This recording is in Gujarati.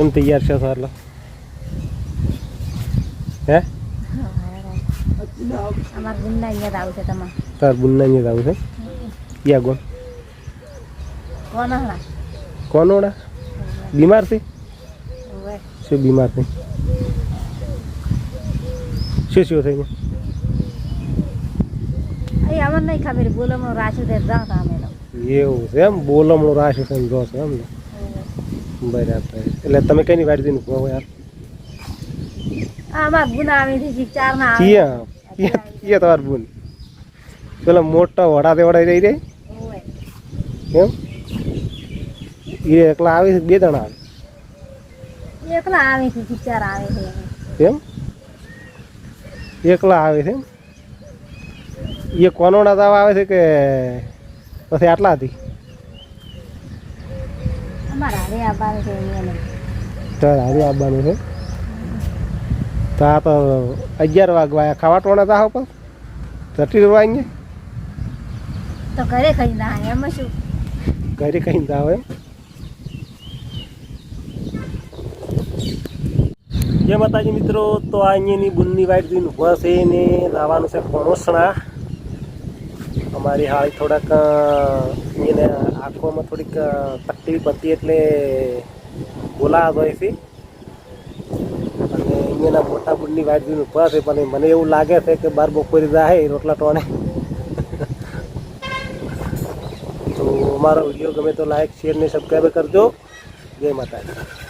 કેમ તૈયાર છે સારલો હે અમાર ગુંડા અહીંયા જ આવશે તમારે. તાર બુનના અહીંયા આવું છે? યા ગોન કોણ ઓડા બીમાર છે? ઓવે. શું બીમાર થઈ શું શું થઈને અહીં અમને નહીં ખબર બોલમણું રાખ્યું તે જાઓ તો. અમે એવું છે એમ? બોલમણો રાશે છે જો એમ ને? બરાબર. એટલે તમે કઈ વાડી દઈને કહો યાર? આ અમાર ગુના આવીથી ચાર ના આવે. ક્યાં ક્યાં તમાર પેલા મોટા વડા તે વડા રહી રહી કેમ એ એકલા આવે છે બે જણા આવે? એકલા આવીથી ચાર આવે છે. એમ? એકલા આવે છે એ કોનોડા દાવા આવે છે કે પછી આટલા હતી અમારા હારે આવવાનું છે તો આ તો અગિયાર વાગવા. ખાવા ટોણા તા પર ચટી રવા અહીંયા? તો ઘરે ખાઈ ના એમાં શું? ઘરે કहीं ના એમ? જય માતાજી મિત્રો તો આ અહીંયાની બુનની વાઈટ જોઈને ઊભા છે ને લાવવાનું છે કોણોસણા અમારી હાલ થોડાક એને આંખોમાં થોડીક તકલીફ હતી એટલે બોલાવા હોય છે. અને અહીંયાના મોટા વાઈટ જોઈને ઊભા છે, પણ મને એવું લાગે છે કે બાર બપોરે જાય, રોટલા ટોણે. તો અમારો વીડિયો ગમે તો લાઈક શેર ને સબસ્ક્રાઈબ કરજો. જય માતાજી.